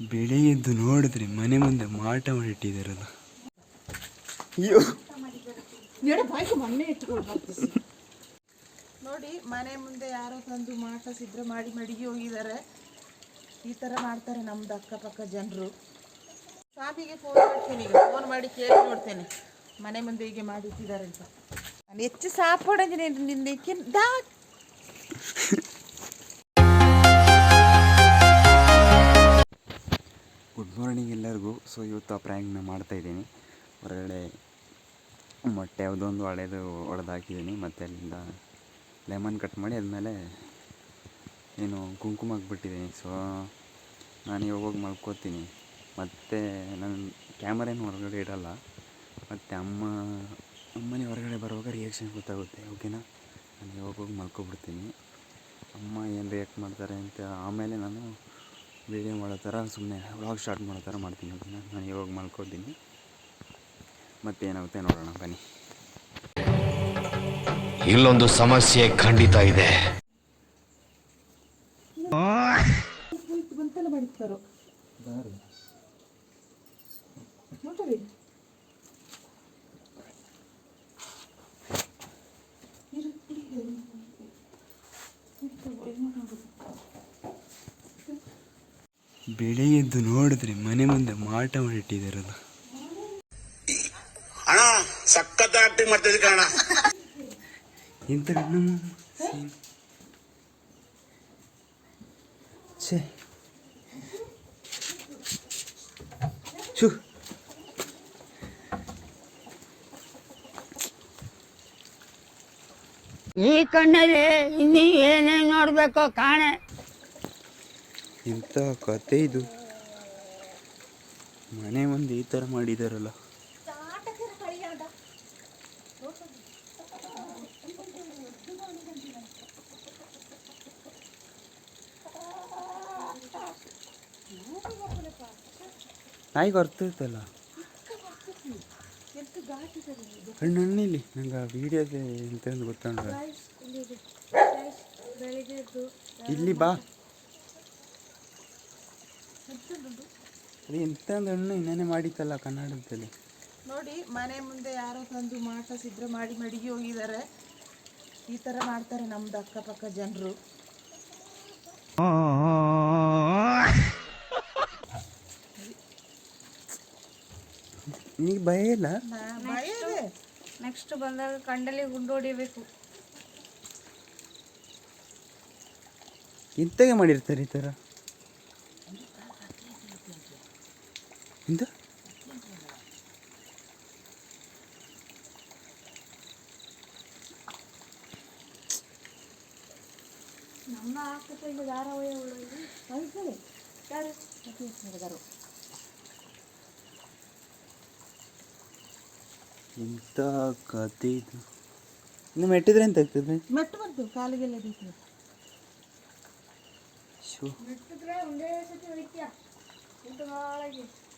ಬೆಳೆಯದ್ದು ನೋಡಿದ್ರೆ ಮನೆ ಮುಂದೆ ಮಾಟ ಮಾಡಿಟ್ಟಿದಾರಲ್ಲ ಅಯ್ಯೋ. ನೋಡಿ ಮನೆ ಮುಂದೆ ಯಾರೋ ತಂದು ಮಾಟ ಸಿದ್ರೆ ಮಾಡಿ ಮಡಿಗೆ ಹೋಗಿದ್ದಾರೆ. ಈ ಥರ ಮಾಡ್ತಾರೆ ನಮ್ದು ಅಕ್ಕಪಕ್ಕ ಜನರು. ಸ್ವಾಮಿಗೆ ಫೋನ್ ಮಾಡ್ತೀನಿ ಈಗ. ಫೋನ್ ಮಾಡಿ ಕೇಳಿ ನೋಡ್ತೇನೆ. ಮನೆ ಮುಂದೆ ಹೀಗೆ ಮಾಡಿಟ್ಟಿದ್ದಾರೆ ಅಂತ. ನಾನು ಹೆಚ್ಚು ಸಾಪಾಡಂಗಿನ ನಿನ್ನೆ ಕಿನ್ ದಾ ಸೊ ಇವತ್ತು ಆ ಪ್ರ್ಯಾಂಕ್ನ ಮಾಡ್ತಾ ಇದ್ದೀನಿ. ಹೊರಗಡೆ ಮೊಟ್ಟೆ ಯಾವುದೊಂದು ಹಳೇದು ಒಡೆದಾಕಿದ್ದೀನಿ ಮತ್ತು ಅಲ್ಲಿಂದ ಲೆಮನ್ ಕಟ್ ಮಾಡಿ ಆದಮೇಲೆ ಏನು ಕುಂಕುಮ ಹಾಕ್ಬಿಟ್ಟಿದ್ದೀನಿ ಸೊ ನಾನು ಇವಾಗ ಮಲ್ಕೋತೀನಿ. ಮತ್ತು ನನ್ನ ಕ್ಯಾಮರೇನು ಹೊರಗಡೆ ಇಡಲ್ಲ. ಮತ್ತು ಅಮ್ಮ, ಅಮ್ಮನೇ ಹೊರಗಡೆ ಬರುವಾಗ ರಿಯಾಕ್ಷನ್ ಗೊತ್ತಾಗುತ್ತೆ. ಓಕೆನಾ ನಾನು ಇವಾಗ ಹೋಗಿ ಮಲ್ಕೊಬಿಡ್ತೀನಿ. ಅಮ್ಮ ಏನು ರಿಯಾಕ್ಟ್ ಮಾಡ್ತಾರೆ ಅಂತ ಆಮೇಲೆ ನಾನು ವೀಡಿಯೋ ಮಾಡೋ ಥರ ಸುಮ್ಮನೆ ವ್ಲಾಗ್ ಸ್ಟಾರ್ಟ್ ಮಾಡೋ ಥರ ಮಾಡ್ತೀನಿ ಅದನ್ನು. ನಾನು ಇವಾಗ ಮಲ್ಕೋತೀನಿ. ಮತ್ತೇನಾಗುತ್ತೆ ನೋಡೋಣ ಬನ್ನಿ. ಇಲ್ಲೊಂದು ಸಮಸ್ಯೆ ಖಂಡಿತ ಇದೆ. ಬಂತಲ್ಲ ಮಾಡಿರ್ತಾರೋ ಎದ್ದು ಬೆಳೆಯದ್ದು ನೋಡಿದ್ರೆ ಮನೆ ಮುಂದೆ ಮಾಟ ಮಾಡಿಟ್ಟಿದಾರಲ್ಲ ಅಣ್ಣ ಸಖತ್ ಆಕ್ಟಿಂಗ್ ಮಾಡ್ತಿದ್ದೆ ಕಣ ಇಂಥ ನಮ್ಮ ಸೀನ್ ಛೇ. ಶು ಈ ಕಣ್ಣಲ್ಲಿ ಇನ್ನೂ ಏನೇನು ನೋಡ್ಬೇಕೋ ಕಾಣೆ. ಇಂಥ ಕತೆ ಇದು. ಮನೆ ಮುಂದೆ ಈ ಥರ ಮಾಡಿದಾರಲ್ಲ. ನಾಯಿಗೆ ಅರ್ಥೈತಲ್ಲ ಕಣ್ಣು ಇಲ್ಲಿ ನಂಗೆ ಆ ವಿಡಿಯೋದ ಎಂತ ಗೊತ್ತಾಗ ಇಲ್ಲಿ ಬಾ. ಅದು ಎಂತ ಒಂದು ಹಣ್ಣು ಇನ್ನೇನೆ ಮಾಡಿತ್ತಲ್ಲ ಕನ್ನಡದಲ್ಲಿ? ನೋಡಿ ಮನೆ ಮುಂದೆ ಯಾರೋ ತಂದು ಮಾಡಿಸಿದ್ರೆ ಸಿದ್ರೆ ಮಾಡಿ ಮಡಿಗೆ ಹೋಗಿದ್ದಾರೆ. ಈ ಥರ ಮಾಡ್ತಾರೆ ನಮ್ದು ಅಕ್ಕಪಕ್ಕ ಜನರು. ನೀ ಭಯ ಇಲ್ಲ? ಭಯ ಇದೆ. ನೆಕ್ಸ್ಟ್ ಬಂದಾಗ ಕಂಡಲ್ಲಿ ಗುಂಡು ಹೊಡಿಬೇಕು. ಇಂತಾಗೆ ಮಾಡಿರ್ತಾರೆ ಈ ಥರ ಎಂತ ನಮ್ಮ ಆಸ್ಪತ್ರೆಗೆ ಧಾರಾವಾಹಿ ಉಳ್ಳೋದು ಕಳಿಸಲಿ ಯಾರು? ಎಂತ ಕತೆ ಇದು? ಇನ್ನು ಮೆಟ್ಟಿದ್ರೆ ಎಂತ ಆಗ್ತದೆ? ಮೆಟ್ಟು ಬಂತು ಕಾಲಿಗೆಲ್ಲ ಬೇಕು ಶೋ. ಬಿಟ್ಟಿದ್ರೆ ಒಂದೇ ಸತಿ ಹೊಡಿತೀಯ? ಊಟ ಒಳಗೆ ರದ್ದದ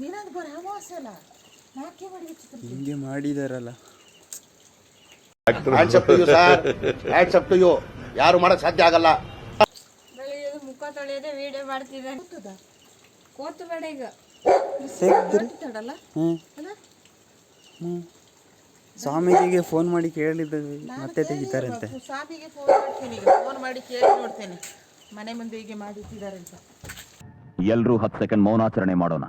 ನೀನಂದು ಬರ ಅಮಾವಾಸ್ಯೆ ಅಲ್ಲ. ನಾಕೆ ಮಾಡಿ ಹಿಂಗೆ ಮಾಡಿದಾರಲ್ಲ. Hands up to you sir hands up to you ಯಾರು ಮಾಡಕ್ ಸಾಧ್ಯ ಆಗಲ್ಲ. ಬೆಳಿಗ್ಗೆ ಮುಖ ತೊಳೆಯೋದೇ ವಿಡಿಯೋ ಮಾಡ್ತಿದ್ದಾನೆ. ಕೋತು ಬೇಡ ಈಗ. ತಡಲ್ಲ ಸ್ವಾಮೀಜಿಗೆ ಫೋನ್ ಮಾಡಿ ಕೇಳಿದ ಮತ್ತೆ ತೆಗಿತಾರಂತೆ. ಸ್ವಾಮಿಗೆ ಫೋನ್ ಮಾಡ್ತೀನಿ ಫೋನ್ ಮಾಡಿ ಕೇಳಿ ನೋಡ್ತೇನೆ. ಮನೆ ಮುಂದೆ ಹೀಗೆ ಮಾಡಿಟ್ಟಿದ್ದಾರೆ ಅಂತ. ಎಲ್ರೂ ಹತ್ತು ಸೆಕೆಂಡ್ ಮೌನಾಚರಣೆ ಮಾಡೋಣ.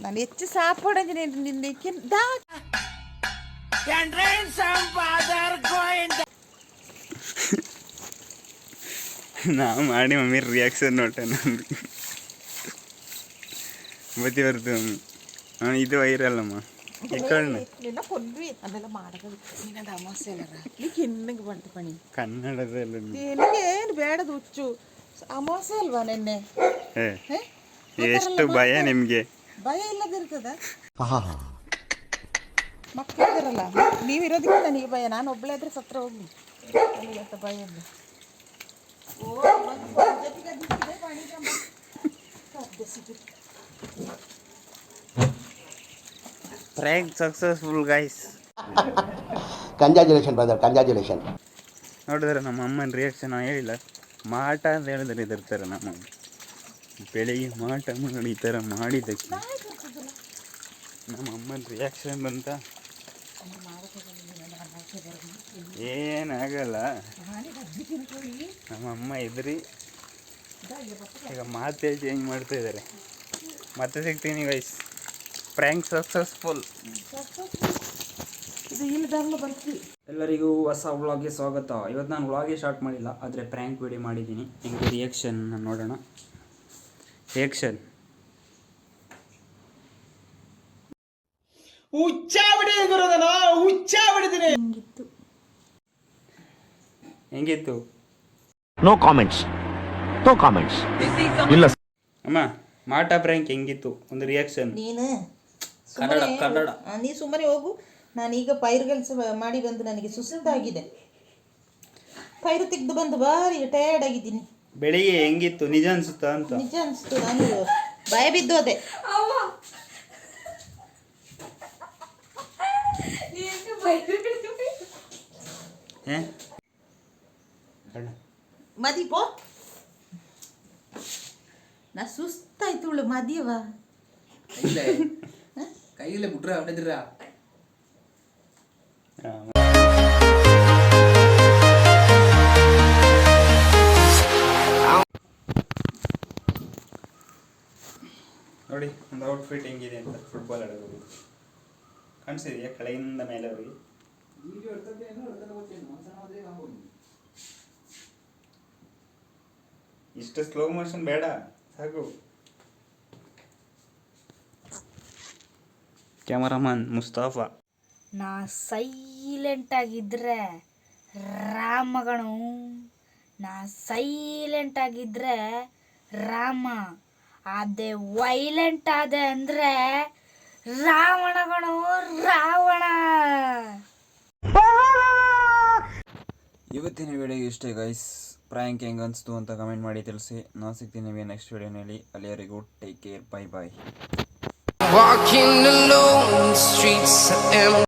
ನಾನು ಹೆಚ್ಚು ಸಾಪಾಡಂಗೆ ನಿನ್ನೆ ದಾ. ನಾವು ಮಾಡಿ ಮಮ್ಮಿ ರಿಯಾಕ್ಷನ್ ನೋಡಣ ನಂದು ಮಮ್ಮಿ ಹಾಂ ಇದು ಮಾಡೋದು ಏನು ಬೇಡದು ಹುಚ್ಚು. ಅಮಾವಾಸ್ಯೆ ಅಲ್ವಾ ನಿನ್ನೆ? ಹೇ? ಎಷ್ಟು ಭಯ ನಿಮಗೆ. ಭಯ ಇಲ್ಲದಿರ್ತದ ಮಕ್ಕಳಿದಾರಲ್ಲ ನೀವಿರೋದಕ್ಕೆ ನನಗೆ ಭಯ. ನಾನು ಒಬ್ಬಳೇ ಆದ್ರೆ ಸತ್ರ ಹೋಗ್ಲಿ. ನನಗೆ ಅಂತ ಭಯ ಇಲ್ಲ. ಓ, ಬಂದು ಜೊತೆಗೆ prank successful guys congratulation brother congratulation ನೋಡಿದ್ರೆ ನಮ್ಮ ಅಮ್ಮನ ರಿಯಾಕ್ಷನ್ ಹೇಳಿಲ್ಲ. ಮಾಟ ಅಂತ ಹೇಳಿದ್ರೆ ಇದಿರ್ತಾರೆ ನಮ್ಮ. ಬೆಳಿಗ್ಗೆ ಮಾಟ ಮಾಡಿ ಈ ಥರ ಮಾಡಿದ್ದಕ್ಕೆ. ನಮ್ಮ ಅಮ್ಮನ ರಿಯಾಕ್ಷನ್ ಬಂತ. ಏನಾಗಲ್ಲ. ನಮ್ಮ ಅಮ್ಮ ಇದ್ರಿ ಈಗ ಮಾತೇ ಚೇಂಜ್ ಮಾಡ್ತಾ ಇದ್ದಾರೆ. ಮತ್ತೆ ಸಿಗ್ತೀನಿ ಗೈಸ್ ಪ್ರ್ಯಾಂಕ್ ಸಕ್ಸಸ್ಫುಲ್ ಇದು ಬರ್ತೀವಿ. ಎಲ್ಲರಿಗೂ ಹೊಸ ವ್ಲಾಗ್ಗೆ ಸ್ವಾಗತ. ಇವತ್ತು ನಾನು ವ್ಲಾಗೇ ಸ್ಟಾರ್ಟ್ ಮಾಡಿಲ್ಲ ಆದರೆ ಪ್ರ್ಯಾಂಕ್ ವಿಡಿಯೋ ಮಾಡಿದ್ದೀನಿ. ನಿಮಗೆ ರಿಯಾಕ್ಷನ್ ನೋಡೋಣ. ರಿಯಾಕ್ಷನ್ ಹೆಂಗಿತ್ತು? ನೋ ಕಾಮೆಂಟ್ಸ್ ನೋ ಕಾಮೆಂಟ್ಸ್ ಇಲ್ಲ. ಅಮ್ಮ ಮಾಟ ಪ್ರ್ಯಾಂಕ್ ಹೆಂಗಿತ್ತು? ಒಂದು ರಿಯಾಕ್ಷನ್ ನೀನು? ಕನ್ನಡ ಕನ್ನಡ. ನೀ ಸುಮ್ಮನೆ ಹೋಗು. ನಾನೀಗ ಪೈರು ಕೆಲಸ ಮಾಡಿ ಬಂದು ನನಗೆ ಸುಸ್ತಾಗಿದೆ ಪೈರು ತೆಗೆದು ಬಂದು ಭಾರಿ ಟಯರ್ಡ್ ಆಗಿದ್ದೀನಿ. ಬೆಳಿಗ್ಗೆ ಹೆಂಗಿತ್ತು? ನಿಜ ಅನ್ಸುತ್ತಾ ಅಂತ? ನಿಜ ಅನಿಸ್ತು ನಾನು ಭಯ ಬಿದ್ದು ಅದೇ ಮದಿಪೋ ಮದಿ ಪೋ ನಾ ಸುಸ್ತಾಯ್ತು ಮದಿಯವ கையில புட்ரா அப்படிதுரா ನೋಡಿ ಒಂದು ಔಟ್ಫಿಟ್ ಹೆಂಗಿದೆ ಅಂತ ಫುಟ್ಬಾಲ್ ಆಡೋದು ಕಾಣಿಸಿದೆಯಾ ಕೆಳಗಿಂದ ಮೇಲೆ ಅವರಿಗೆ ಇಷ್ಟು ಸ್ಲೋ ಮೋಷನ್ ಬೇಡ ಸಾಕು ಕ್ಯಾಮರಾಮನ್ ಮುಸ್ತಾಫಾ. ನಾ ಸೈಲೆಂಟ್ ಆಗಿದ್ರೆ ರಾಮಗಣು. ನಾ ಸೈಲೆಂಟ್ ಆಗಿದ್ರೆ ರಾಮ. ಅದೇ ವೈಲೆಂಟ್ ಆದೆ ಅಂದ್ರೆ ರಾವಣಗಣು ರಾವಣ. ಇವತ್ತಿನ ವಿಡಿಯೋ ಇಷ್ಟೇ ಗೈಸ್ ಪ್ರಾಂಕ್ ಹೆಂಗೆ ಅನಿಸ್ತು ಅಂತ ಕಮೆಂಟ್ ಮಾಡಿ ತಿಳಿಸಿ. ನಾನು ಸಿಗ್ತೀನಿ ನೆಕ್ಸ್ಟ್ ವಿಡಿಯೋನಲ್ಲಿ ಅಲ್ಲಿಯವರೆಗೂ take care bye bye Walking alone, the streets are empty.